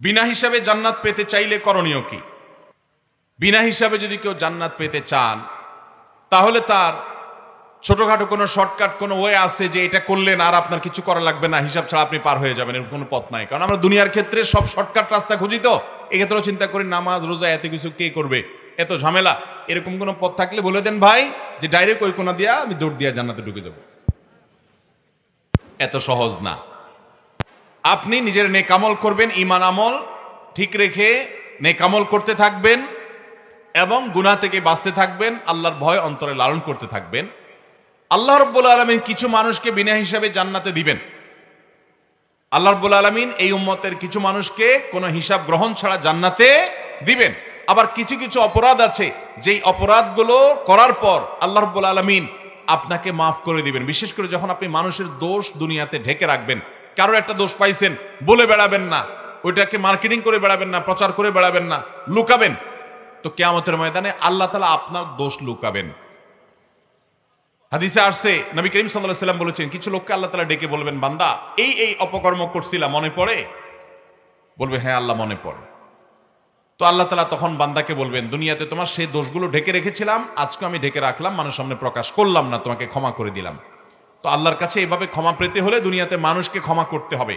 বিনা হিসাবে জান্নাত পেতে চাইলে করণীয় কি? বিনা হিসাবে যদি কেউ জান্নাত পেতে চান, তাহলে তার ছোটখাটো কোনো শর্টকাট, কোনো ওয়ে আছে যে এটা করলেন আর আপনার কিছু করা লাগবে না, হিসাব ছাড়া আপনি পার হয়ে যাবেন এর কোনো পথ নাই। কারণ আমরা দুনিয়ার ক্ষেত্রে সব শর্টকাট রাস্তা খুঁজি তো। এক্ষেত্রেও চিন্তা করি নামাজ, রোজা, এত কিছু কে করবে? এত ঝামেলা। এরকম কোনো পথ থাকলে বলে দেন ভাই যে, ডাইরেক্ট ওই কোনা দিয়া আমি দৌড় দিয়া জান্নাতে ঢুকে যাব। এত সহজ না। আপনি নিজের নেকামল করবেন ইমান আমল ঠিক রেখে নেকামল করতে থাকবেন এবং গুনাহ থেকে বাঁচতে থাকবেন, আল্লাহর ভয় অন্তরে লালন করতে থাকবেন। আল্লাহ রব্বুল আলমিন কিছু মানুষকে বিনা হিসাবে জান্নাতে দিবেন। আল্লাহ রব্বুল আলমিন এই উম্মতের কিছু মানুষকে কোনো হিসাব গ্রহণ ছাড়া জান্নাতে দিবেন। আবার কিছু কিছু অপরাধ আছে, যেই অপরাধগুলো করার পর আল্লাহ রব্বুল আলমিন আপনাকে মাফ করে দিবেন। বিশেষ করে যখন আপনি মানুষের দোষ দুনিয়াতে ঢেকে রাখবেন কারোর একটা দোষ পাইছেন, বলে বেড়াবেন না। ওইটাকে মার্কেটিং করে বেড়াবেন না, প্রচার করে বেড়াবেন না, লুকাবেন। তো কেয়ামতের ময়দানে আল্লাহ তালা আপনার দোষ লুকাবেন। হাদিসে আসছে, নবী করিম সাল্লাহ সাল্লাম বলেছেন, কিছু লোককে আল্লাহ তালা ডেকে বলবেন, বান্দা, এই এই অপকর্ম করছিলাম মনে পড়ে? বলবে হ্যাঁ আল্লাহ মনে পড়ে। তো আল্লাহ তালা তখন বান্দাকে বলবেন, দুনিয়াতে তোমার সেই দোষগুলো ঢেকে রেখেছিলাম, আজকে আমি ঢেকে রাখলাম, মানুষ সামনে প্রকাশ করলাম না, তোমাকে ক্ষমা করে দিলাম। তো আল্লাহর কাছে এভাবে ক্ষমা পেতে হলে দুনিয়াতে মানুষকে ক্ষমা করতে হবে।